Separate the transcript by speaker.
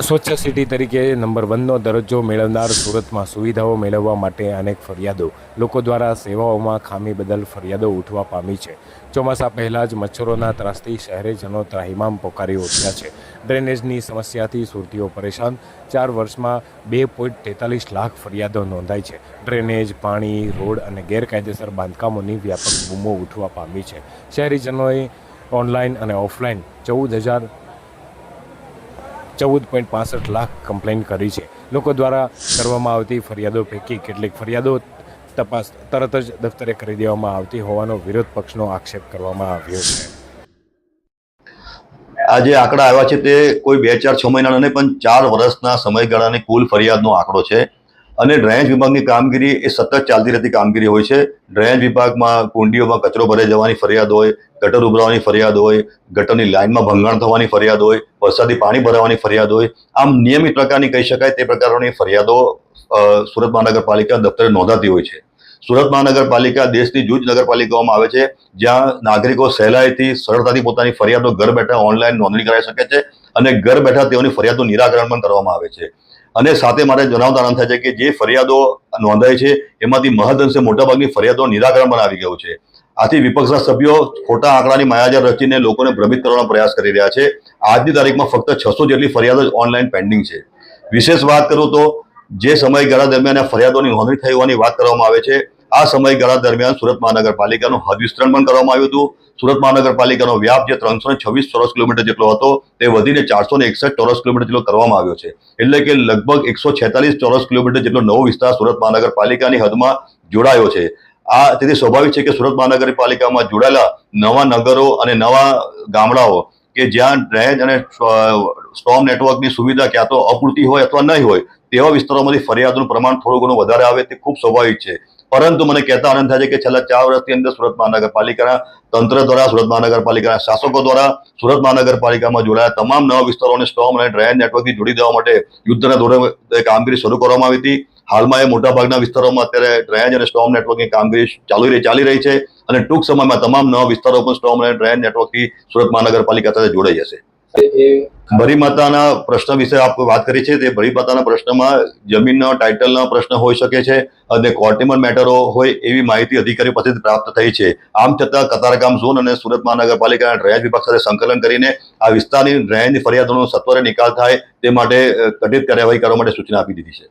Speaker 1: સ્વચ્છ સિટી તરીકે નંબર વનનો દરજ્જો મેળવનાર સુરતમાં સુવિધાઓ મેળવવા માટે અનેક ફરિયાદો. લોકો દ્વારા સેવાઓમાં ખામી બદલ ફરિયાદો ઉઠવા પામી છે. ચોમાસા પહેલાં જ મચ્છરોના ત્રાસથી શહેરીજનો ત્રાહિમામ પોકારી ઉઠ્યા છે. ડ્રેનેજની સમસ્યાથી સુરતીઓ પરેશાન. ચાર વર્ષમાં બે પોઈન્ટ તેતાલીસ લાખ ફરિયાદો નોંધાઈ છે. ડ્રેનેજ, પાણી, રોડ અને ગેરકાયદેસર બાંધકામોની વ્યાપક બૂમો ઉઠવા પામી છે. શહેરીજનોએ ઓનલાઈન અને ઓફલાઈન ચૌદ હજાર ચૌદ પોઈન્ટ પાસઠ લાખ કમ્પ્લેન કરી છે. લોકો દ્વારા કરવામાં આવતી ફરિયાદો પૈકી કેટલીક ફરિયાદો તપાસ તરત જ દફતરે કરી દેવામાં આવતી હોવાનો વિરોધ પક્ષનો આક્ષેપ કરવામાં આવ્યો છે.
Speaker 2: આ જે આંકડા આવ્યા છે તે કોઈ બે ચાર છ મહિનાના નહીં, પણ ચાર વર્ષના સમયગાળાની કુલ ફરિયાદનો આંકડો છે. અને ડ્રેનેજ વિભાગની કામગીરી એ સતત ચાલતી રહેતી કામગીરી હોય છે. ડ્રેનેજ વિભાગમાં કુંડીઓમાં કચરો ભરાઈ જવાની ફરિયાદ હોય, ગટર ઉભરાવાની ફરિયાદ હોય, ગટરની લાઇનમાં ભંગાણ થવાની ફરિયાદ હોય, વરસાદી પાણી ભરાવાની ફરિયાદ હોય. આમ નિયમિત પ્રકારની કહી શકાય તે પ્રકારની ફરિયાદો સુરત મહાનગરપાલિકા દફતરે નોંધાતી હોય છે. સુરત મહાનગરપાલિકા દેશની જૂજ નગરપાલિકાઓમાં આવે છે, જ્યાં નાગરિકો સહેલાઈથી, સરળતાથી પોતાની ફરિયાદો ઘર બેઠા ઓનલાઈન નોંધણી કરાવી શકે છે અને ઘર બેઠા તેઓની ફરિયાદનું નિરાકરણ પણ કરવામાં આવે છે. અને સાથે મારે જણાવતા આનંદ થાય છે કે જે ફરિયાદો નોંધાય છે, એમાંથી મહદઅંશે મોટાભાગની ફરિયાદો નિરાકરણ પણ આવી ગયું છે. આથી વિપક્ષના સભ્યો ખોટા આંકડાની માયાજાર રચીને લોકોને ભ્રમિત કરવાનો પ્રયાસ કરી રહ્યા છે. આજની તારીખમાં ફક્ત છસો જેટલી ફરિયાદો જ ઓનલાઈન પેન્ડિંગ છે. વિશેષ વાત કરું તો, જે સમયગાળા દરમિયાન ફરિયાદોની નોંધણી થઈ હોવાની વાત કરવામાં આવે છે. આ સમયગાળા દરમિયાન સુરત મહાનગરપાલિકાનું હદ વિસ્તરણ પણ કરવામાં આવ્યું હતું. સુરત મહાનગરપાલિકાનો વ્યાપ જે ત્રણસો છવ્વીસ ચોરસ કિલોમીટર જેટલો હતો, તે વધીને ચારસો એકસઠ ચોરસ કિલોમીટર જેટલો કરવામાં આવ્યો છે. એટલે કે લગભગ એકસો છેતાલીસ ચોરસ કિલોમીટર જેટલો નવો વિસ્તાર સુરત મહાનગરપાલિકાની હદમાં જોડાયો છે. આ તેથી સ્વાભાવિક છે કે સુરત મહાનગરપાલિકામાં જોડાયેલા નવા નગરો અને નવા ગામડાઓ કે જ્યાં ડ્રેનેજ અને સ્ટોમ નેટવર્કની સુવિધા ક્યાં તો અપૂરતી હોય અથવા નહીં હોય, તેવા વિસ્તારોમાંથી ફરિયાદોનું પ્રમાણ થોડું ઘણું વધારે આવે તે ખૂબ સ્વાભાવિક છે. પરંતુ મને કહેતા આનંદ થાય છે કે છેલ્લા ચાર વર્ષની અંદર સુરત મહાનગરપાલિકાના તંત્ર દ્વારા, સુરત મહાનગરપાલિકાના શાસકો દ્વારા, સુરત મહાનગરપાલિકામાં જોડાયા તમામ નવા વિસ્તારોને સ્ટોમ અને ડ્રેનેજ નેટવર્કથી જોડી દેવા માટે યુદ્ધના ધોરણે કામગીરી શરૂ કરવામાં આવી હતી. હાલમાં એ મોટાભાગના વિસ્તારોમાં અત્યારે ડ્રેનેજ અને સ્ટોમ નેટવર્કની કામગીરી ચાલુ રહી, ચાલી રહી છે અને ટૂંક સમયમાં તમામ નવા વિસ્તારો પણ સ્ટોમ અને ડ્રેનેજ નેટવર્કથી સુરત મહાનગરપાલિકા સાથે જોડાઈ જશે. ભરી માતાના પ્રશ્ન વિશે આપ વાત કરી છે, તે ભરી માતાના પ્રશ્નમાં જમીનનો ટાઇટલનો પ્રશ્ન હોઈ શકે છે અને કોર્ટિમલ મેટરો હોય એવી માહિતી અધિકારી પાસેથી પ્રાપ્ત થઈ છે. આમ છતાં કતારગામ ઝોન અને સુરત મહાનગરપાલિકાના ડ્રેનેજ વિભાગ સાથે સંકલન કરીને આ વિસ્તારની ડ્રેનેજની ફરિયાદોનો સત્વરે નિકાલ થાય તે માટે કઠિત કાર્યવાહી કરવા માટે સૂચના આપી દીધી છે.